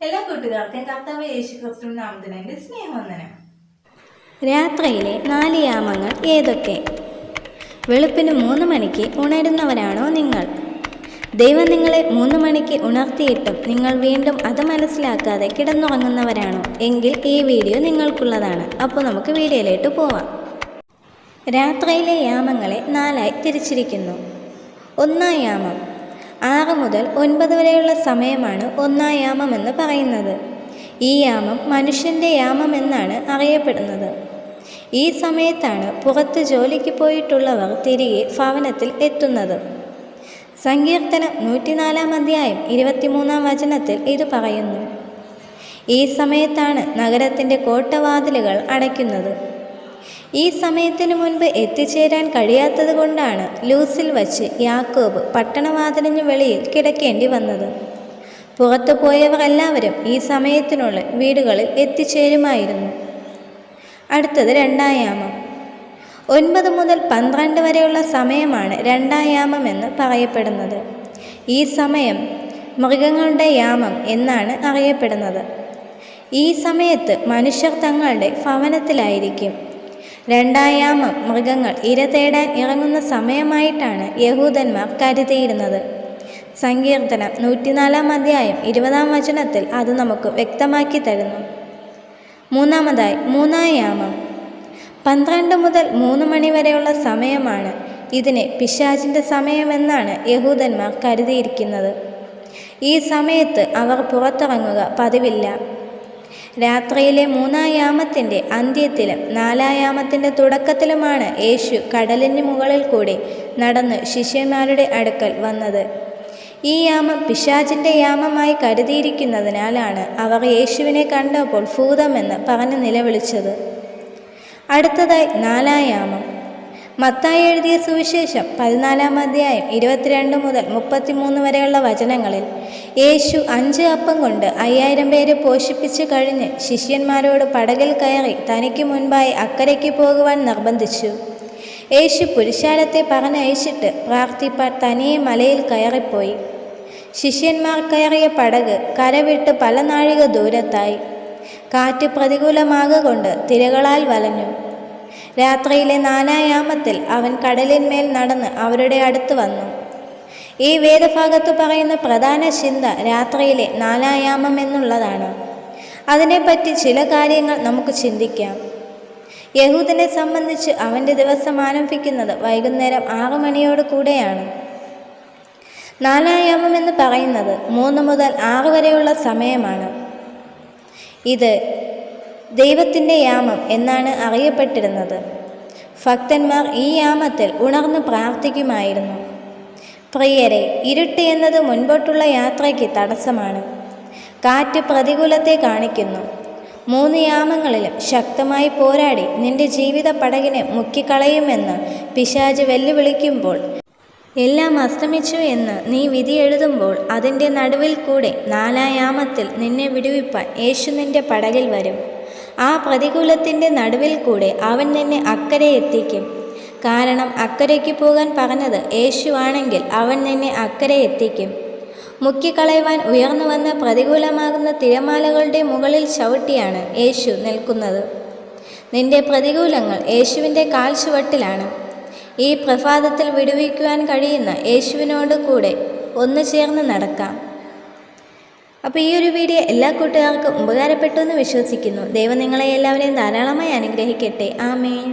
എല്ലാ കൂട്ടുകാർക്കും കർത്താവ് യേശു ക്രിസ്തു നാമത്തിനെ സ്നേഹവന്ദനം. രാത്രിയിലെ നാല് യാമങ്ങൾ ഏതൊക്കെ? വെളുപ്പിന് മൂന്ന് മണിക്ക് ഉണരുന്നവരാണോ നിങ്ങൾ? ദൈവം നിങ്ങളെ മൂന്ന് മണിക്ക് ഉണർത്തിയിട്ടും നിങ്ങൾ വീണ്ടും അത് മനസ്സിലാക്കാതെ കിടന്നുറങ്ങുന്നവരാണോ? എങ്കിൽ ഈ വീഡിയോ നിങ്ങൾക്കുള്ളതാണ്. അപ്പോൾ നമുക്ക് വീഡിയോയിലോട്ട് പോവാം. രാത്രിയിലെ യാമങ്ങളെ നാലായി തിരിച്ചിരിക്കുന്നു. ഒന്നാം യാമം. ആറ് മുതൽ ഒൻപത് വരെയുള്ള സമയമാണ് ഒന്നാം യാമം എന്ന് പറയുന്നത്. ഈ യാമം മനുഷ്യന്റെ യാമം എന്നാണ് അറിയപ്പെടുന്നത്. ഈ സമയത്താണ് പുറത്ത് ജോലിക്ക് പോയിട്ടുള്ളവർ തിരികെ ഭവനത്തിൽ എത്തുന്നത്. സങ്കീർത്തനം നൂറ്റിനാലാം അധ്യായം ഇരുപത്തിമൂന്നാം വചനത്തിൽ ഇത് പറയുന്നു. ഈ സമയത്താണ് നഗരത്തിന്റെ കോട്ടവാതിലുകൾ അടയ്ക്കുന്നത്. ഈ സമയത്തിനു മുൻപ് എത്തിച്ചേരാൻ കഴിയാത്തതുകൊണ്ടാണ് ലൂസിൽ വച്ച് യാക്കോബ് പട്ടണവാതിലിന് വെളിയിൽ കിടക്കേണ്ടി വന്നത്. പുറത്തു പോയവർ എല്ലാവരും ഈ സമയത്തിനുള്ളിൽ വീടുകളിൽ എത്തിച്ചേരുമായിരുന്നു. അടുത്തത് രണ്ടായാമം ഒൻപത് മുതൽ പന്ത്രണ്ട് വരെയുള്ള സമയമാണ് രണ്ടായാമം എന്ന് പറയപ്പെടുന്നത്. ഈ സമയം മൃഗങ്ങളുടെ യാമം എന്നാണ് അറിയപ്പെടുന്നത്. ഈ സമയത്ത് മനുഷ്യർ തങ്ങളുടെ ഭവനത്തിലായിരിക്കും. രണ്ടാം യാമം മൃഗങ്ങൾ ഇര തേടാൻ ഇറങ്ങുന്ന സമയമായിട്ടാണ് യഹൂദന്മാർ കരുതിയിരുന്നത്. സങ്കീർത്തനം നൂറ്റിനാലാം അധ്യായം ഇരുപതാം വചനത്തിൽ അത് നമുക്ക് വ്യക്തമാക്കി തരുന്നു. മൂന്നാമതായി മൂന്നായാമം. പന്ത്രണ്ട് മുതൽ മൂന്ന് മണി വരെയുള്ള സമയമാണ് ഇതിനെ പിശാചിന്റെ സമയമെന്നാണ് യഹൂദന്മാർ കരുതിയിരിക്കുന്നത്. ഈ സമയത്ത് അവർ പുറത്തിറങ്ങുക പതിവില്ല. രാത്രിയിലെ മൂന്നായാമത്തിന്റെ അന്ത്യത്തിലും നാലായാമത്തിന്റെ തുടക്കത്തിലുമാണ് യേശു കടലിന് മുകളിൽ കൂടി നടന്ന് ശിഷ്യന്മാരുടെ അടുക്കൽ വന്നത്. ഈ യാമം പിശാചിന്റെ യാമമായി കരുതിയിരിക്കുന്നതിനാലാണ് അവർ യേശുവിനെ കണ്ടപ്പോൾ ഭൂതമെന്ന് പറഞ്ഞ് നിലവിളിച്ചത്. അടുത്തതായി നാലാം യാമം മത്തായി എഴുതിയ സുവിശേഷം പതിനാലാം അധ്യായം ഇരുപത്തിരണ്ട് മുതൽ മുപ്പത്തിമൂന്ന് വരെയുള്ള വചനങ്ങളിൽ യേശു അഞ്ച് അപ്പം കൊണ്ട് അയ്യായിരം പേരെ പോഷിപ്പിച്ച് കഴിഞ്ഞ് ശിഷ്യന്മാരോട് പടകിൽ കയറി തനിക്ക് മുൻപായി അക്കരയ്ക്ക് പോകുവാൻ നിർബന്ധിച്ചു. യേശു പുരുഷാരത്തെ പറഞ്ഞയച്ചിട്ട് പ്രാർത്ഥിപ്പാൻ തനിയെ മലയിൽ കയറിപ്പോയി. ശിഷ്യന്മാർ കയറിയ പടക് കരവിട്ട് പല നാഴിക ദൂരത്തായി. കാറ്റ് പ്രതികൂലമാകൊണ്ട് തിരകളാൽ വലഞ്ഞു. രാത്രിയിലെ നാനായാമത്തിൽ അവൻ കടലിന്മേൽ നടന്ന് അവരുടെ അടുത്ത് വന്നു. ഈ വേദഭാഗത്ത് പറയുന്ന പ്രധാന ചിന്ത രാത്രിയിലെ നാലായാമം എന്നുള്ളതാണ്. അതിനെപ്പറ്റി ചില കാര്യങ്ങൾ നമുക്ക് ചിന്തിക്കാം. യഹൂദിനെ സംബന്ധിച്ച് അവന്റെ ദിവസം ആരംഭിക്കുന്നത് വൈകുന്നേരം ആറു മണിയോട് കൂടെയാണ്. നാലായാമം എന്ന് പറയുന്നത് മൂന്ന് മുതൽ ആറ് വരെയുള്ള സമയമാണ്. ഇത് ദൈവത്തിന്റെ യാമം എന്നാണ് അറിയപ്പെട്ടിരുന്നത്. ഭക്തന്മാർ ഈ യാമത്തിൽ ഉണർന്ന് പ്രാർത്ഥിക്കുമായിരുന്നു. പ്രിയരെ ഇരുട്ട് എന്നത് മുൻപോട്ടുള്ള യാത്രയ്ക്ക് തടസ്സമാണ്. കാറ്റ് പ്രതികൂലത്തെ കാണിക്കുന്നു. മൂന്ന് യാമങ്ങളിലും ശക്തമായി പോരാടി നിന്റെ ജീവിത പടകിനെ മുക്കിക്കളയുമെന്ന് പിശാജ് വെല്ലുവിളിക്കുമ്പോൾ എല്ലാം അസ്തമിച്ചു എന്ന് നീ വിധി എഴുതുമ്പോൾ അതിന്റെ നടുവിൽ കൂടെ നാലായാമത്തിൽ നിന്നെ വിടുവിപ്പാൻ യേശു നിന്റെ പടകിൽ വരും. ആ പ്രതികൂലത്തിന്റെ നടുവിൽ കൂടെ അവൻ നിന്നെ അക്കരെ എത്തിക്കും. കാരണം അക്കരയ്ക്ക് പോകാൻ പറഞ്ഞത് യേശുവാണെങ്കിൽ അവൻ നിന്നെ അക്കരെ എത്തിക്കും. മുക്കിക്കളയുവാൻ ഉയർന്നു വന്ന പ്രതികൂലമാകുന്ന തിരമാലകളുടെ മുകളിൽ ചവിട്ടിയാണ് യേശു നിൽക്കുന്നത്. നിന്റെ പ്രതികൂലങ്ങൾ യേശുവിന്റെ കാൽച്ചുവട്ടിലാണ് ഈ പ്രഭാതത്തിൽ വിടുവിക്കുവാൻ കഴിയുന്ന യേശുവിനോട് കൂടെ ഒന്നു ചേർന്ന് നടക്കാം. അപ്പോൾ ഈ ഒരു വീഡിയോ എല്ലാ കൂട്ടുകാർക്കും ഉപകാരപ്പെട്ടു എന്ന് വിശ്വസിക്കുന്നു. ദൈവം നിങ്ങളെ എല്ലാവരെയും ധാരാളമായി അനുഗ്രഹിക്കട്ടെ. ആമേൻ.